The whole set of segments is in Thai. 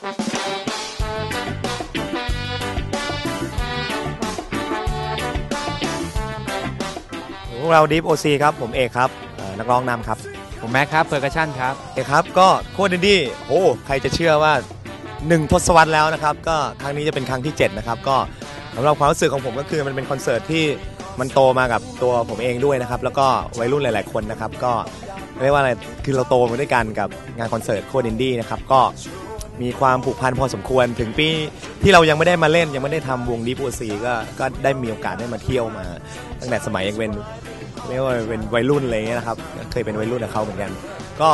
พวกเราดิฟโอซีครับ ผมเอกครับเอ่อนักร้องนำครับ ผมแม็กครับเพอร์คัชชั่นครับ เอกครับก็โคตรดินดี้โอ้ใครจะเชื่อว่า1ทศวรรษแล้วนะครับ ก็ครั้งนี้จะเป็นครั้งที่ 7 นะครับ ก็สำหรับความรู้สึกของผมก็คือมันเป็นคอนเสิร์ตที่มันโตมากับตัวผมเองด้วยนะครับ แล้วก็วัยรุ่นหลาย ๆ คนนะครับ ก็เรียกว่าอะไรคือเราโตมาด้วยกันกับงานคอนเสิร์ตโคตรดินดี้นะครับ ก็ มีความผูกพันพอสมควร ถึงปีที่เรายังไม่ได้มาเล่นยังไม่ได้ทำวงดิฟโอซีก็ก็ได้มีโอกาสได้มาเที่ยวมา ตั้งแต่สมัยยังเป็นเรียว่าเป็นวัยรุ่นอะไรเงี้ยนะครับเคยเป็นวัยรุ่นกับเขาเหมือนกัน ก็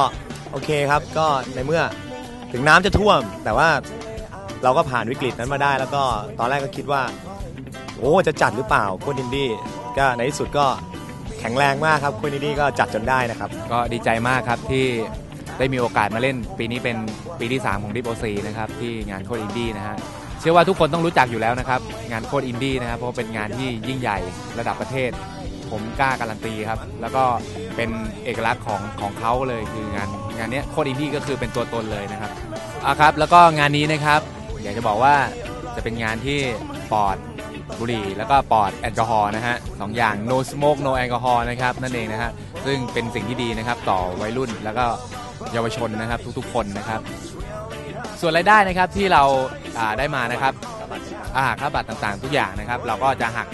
โอเคครับก็ในเมื่อถึงน้ำจะท่วม แต่ว่าเราก็ผ่านวิกฤตนั้นมาได้ แล้วก็ตอนแรกก็คิดว่า โอ้จะจัดหรือเปล่าโคดินดี้ก็ในที่สุดก็แข็งแรงมากครับโคดินดี้ก็จัดจนได้นะครับ ก็ดีใจมากครับที่ ได้มีโอกาสมาเล่นปีนี้เป็นปีที่ 3 ของดิฟโอซีนะครับที่งานโคดอินดี้นะฮะเชื่อว่าทุกคนต้องรู้จักอยู่แล้วนะครับ งานโคดอินดี้นะครับเพราะเป็นงานที่ยิ่งใหญ่ระดับประเทศ ผมกล้าการันตีครับ แล้วก็เป็นเอกลักษณ์ของของเขาเลยคืองานงานนี้โคดอินดี้ก็คือเป็นตัวตนเลยนะครับอะครับ แล้วก็งานนี้นะครับ อยากจะบอกว่าจะเป็นงานที่ปลอดบุหรี่ แล้วก็ปลอดแอลกอฮอล์นะฮะสองอย่าง no smoke no alcohol นะครับนั่นเองนะฮะซึ่งเป็นสิ่งที่ดีนะครับต่อวัยรุ่นแล้วก็ เยาวชนนะครับ ทุกๆ คนนะครับ ส่วนรายได้นะครับที่เราได้มานะครับอาหารค่าบัตรต่างๆ ทุกอย่างนะครับ เราก็จะหัก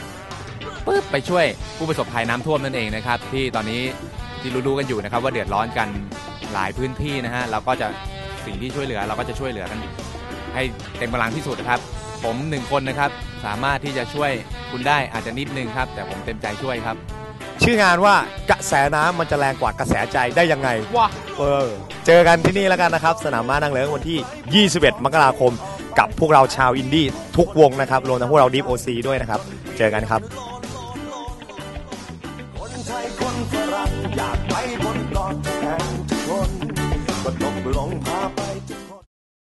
ปึ๊บไปช่วยผู้ประสบภัยน้ำท่วมนั่นเองนะครับ ที่ตอนนี้ที่รู้ๆกันอยู่นะครับ ว่าเดือดร้อนกันหลายพื้นที่นะฮะเราก็จะสิ่งที่ช่วยเหลือ เราก็จะช่วยเหลือกันให้เต็มกำลังที่สุดนะครับ ผมหนึ่งคนนะครับ สามารถที่จะช่วยคุณได้อาจจะนิดนึงครับ แต่ผมเต็มใจช่วยครับ ชื่องานว่ากระแสน้ำมันจะแรงกว่ากระแสใจได้ยังไง ว้าเออเจอกันที่นี่แล้วกันนะครับ สนามม้านางเลิ้งวันที่ 21 มกราคม กับพวกเราชาวอินดี้ทุกวงนะครับ รวมทั้งพวกเราดิฟโอซีด้วยนะครับ เจอกันครับ คนไทยคนฝรั่งอยากไปบนเกาะเธ